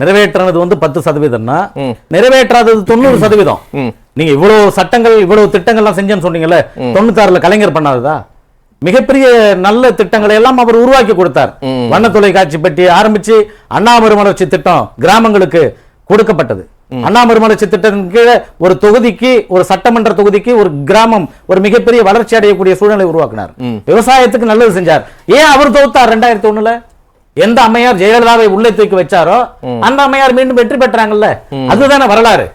நிறைவேற்றினது வந்து பத்து சதவீதம்னா. நிறைவேற்றாதது தொண்ணூறு சதவீதம். நீங்க இவ்வளவு சட்டங்கள் இவ்வளவு திட்டங்கள்லாம் செஞ்சேன்னு சொன்னீங்கல்ல தொண்ணூத்தாறுல கலைஞர் பண்ணாததா? மிகப்பெரிய நல்ல திட்டங்களை எல்லாம் அவர் உருவாக்கி கொடுத்தார். வண்ண தொலைக்காட்சி பெட்டி ஆரம்பிச்சு அண்ணா மறுமலர்ச்சி திட்டம் கிராமங்களுக்கு கொடுக்கப்பட்டது. அண்ணா மறுமலர்ச்சி திட்டத்தின் கீழே ஒரு தொகுதிக்கு ஒரு சட்டமன்ற தொகுதிக்கு ஒரு கிராமம் ஒரு மிகப்பெரிய வளர்ச்சி அடையக்கூடிய சூழ்நிலை உருவாக்கினார். விவசாயத்துக்கு நல்லது செஞ்சார். ஏன் அவர் தோத்தார் ரெண்டாயிரத்தி ஒண்ணுல? எந்த அம்மையார் ஜெயலலிதாவை உள்ளே தூக்கி வச்சாரோ அந்த அம்மையார் மீண்டும் வெற்றி பெற்றாங்கல்ல? அதுதானே வரலாறு.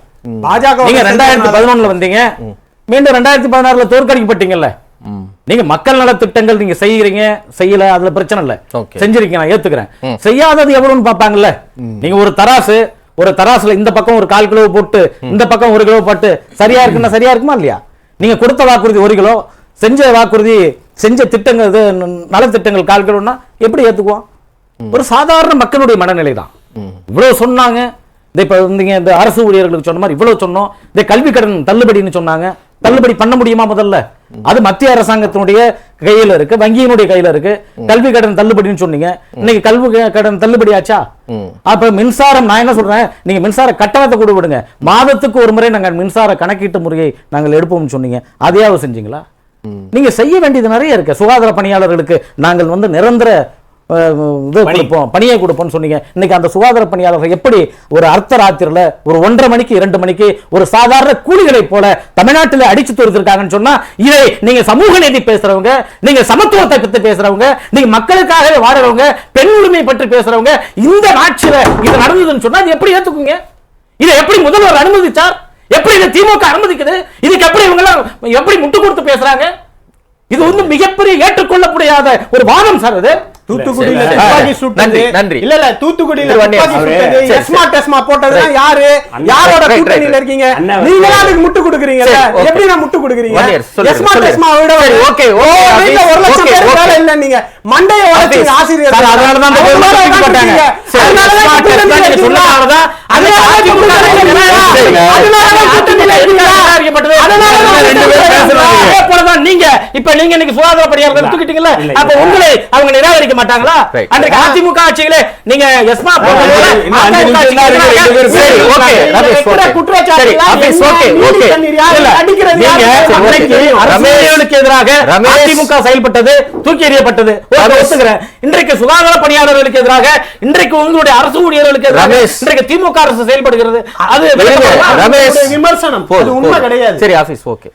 பாஜக நீங்க ரெண்டாயிரத்தி பதினொன்னுல வந்தீங்க. மீண்டும் ரெண்டாயிரத்தி பதினாறுல தோற்கடிக்கப்பட்டீங்கல்ல? நீங்க மக்கள் நல திட்டங்கள் நீங்க செய்யறீங்க செய்யல அதுல பிரச்சனை இல்ல. செஞ்சிருக்கீங்க நான் ஏத்துக்கிறேன். செய்யாதது எவ்வளவுன்னு பாப்பாங்கல்ல நீங்க ஒரு தராசு ஒரு தராசுல இந்த பக்கம் ஒரு கால் கிலோ போட்டு இந்த பக்கம் ஒரு கிலோ போட்டு சரியா இருக்குன்னா சரியா இருக்குமா இல்லையா? நீங்க கொடுத்த வாக்குறுதி ஒரு கிலோ செஞ்ச வாக்குறுதி செஞ்ச திட்டங்கள் இது நலத்திட்டங்கள் கால் கிலோன்னா எப்படி ஏத்துக்குவோம்? ஒரு சாதாரண மக்களுடைய மனநிலை தான் இவ்வளவு சொன்னாங்க. இந்த இப்ப நீங்க இந்த அரசு ஊழியர்களுக்கு சொன்ன மாதிரி இவ்வளவு சொன்னோம். இந்த கல்வி கடன் தள்ளுபடின்னு சொன்னாங்க. தள்ளுபடி பண்ண முடியுமா முதல்ல? அது மத்திய அரசாங்கத்தினுடைய கையில இருக்கு வங்கியினுடைய கையில இருக்கு. கல்வி கடன் தள்ளுபடின்னு சொன்னீங்க. இன்னைக்கு கல்வி கடன் தள்ளுபடி ஆச்சா? அப்ப மின்சாரம் நான் என்ன சொல்றேன்? நீங்க மின்சார கட்டணத்தை கூட விடுங்க. மாதத்துக்கு ஒரு முறை நாங்கள் மின்சார கணக்கீட்டு முறையை நாங்கள் எடுப்போம்னு சொன்னீங்க. அதையாவது செஞ்சீங்களா? நீங்க செய்ய வேண்டியது நிறைய இருக்கு. சுகாதார பணியாளர்களுக்கு நாங்கள் வந்து நிரந்தர இது கொடுப்போம் பணியை கொடுப்போம்னு சொன்னீங்க. இன்னைக்கு அந்த சுகாதார பணியாளர்கள் எப்படி ஒரு அர்த்த ராத்திரில ஒரு ஒன்றரை மணிக்கு இரண்டு மணிக்கு ஒரு சாதாரண கூலிகளை போல தமிழ்நாட்டில் அடிச்சு தோர்த்திருக்காங்கன்னு சொன்னா இதை நீங்க சமூக நீதி பேசுறவங்க நீங்க சமத்துவத்தை பத்தி பேசுறவங்க நீங்க மக்களுக்காக வாழறவங்க பெண் உரிமை பற்றி பேசுறவங்க இந்த ஆட்சியில இது நடந்ததுன்னு சொன்னா எப்படி ஏத்துக்குங்க? இதை எப்படி முதல்வர் அனுமதிச்சார்? எப்படி இதை திமுக அனுமதிக்குது? இதுக்கு எப்படி இவங்க எல்லாம் எப்படி முட்டு கொடுத்து பேசுறாங்க? இது வந்து மிகப்பெரிய ஏற்றுக்கொள்ளப்படாத ஒரு வாதம் சார் அது தூத்துக்குடியில துப்பாக்கி சுட்டது நன்றி. இல்ல இல்ல தூத்துக்குடியில துப்பாக்கி சுட்டது எஸ்மா டெஸ்மா போட்டதுதான் யாரு யாரோட கூட்டணியில. இருக்கீங்க நீங்க. அதுக்கு முட்டு okay. எப்படி நான் முட்டு கொடுக்குறீங்க எஸ்மா. டெஸ்மா விட okay, ஓ, வீட்ல ஒரு லட்சம் பேர். வேலை இல்ல நீங்க மண்டைய ஆபீஸ். ஆசிரியர் சார், அதனால தான் அந்த அதனால பேர் தான் தூக்கிப்பட்டாங்க. தூக்கிட்டீங்க. சரி, அதனால தான் smart test கூட்டணியில தான் நீங்க இருக்கீங்களா? சொன்னதால தான் அதனால தான் அதிமுக கூட்டணியில இருக்கீங்களா? சரிங்க. அதனால தான் கூட்டணியில இருக்கீங்களா? நிராகரிக்கப்பட்டது. அதனால தான் ரெண்டு பேரும் கூட்டணியில பேசுறாங்க. இருக்கீங்களா? அதே போலதான் நீங்க இப்ப நீங்க இன்னைக்கு சுகாதார பணியாளர்கள் இல்லை, அப்ப. உங்களை அவங்க நிராகரிக்க மாட்டாங்களா. அன்றைக்கு அதிமுக ஆட்சியிலே நீங்க எஸ்மா எதிராக. அதிமுக செயல்பட்டது தூக்கி எறியப்பட்டது. இன்றைக்கு சுகாதார பணியாளர்களுக்கு எதிராக இன்றைக்கு உங்களுடைய அரசு ஊழியர்களுக்கு எதிராக. இன்றைக்கு திமுக அரசு செயல்படுகிறது. அது விமர்சனம். அது போதும், உண்மை. கிடையாது. சரி ஆபீஸ் ஓகே.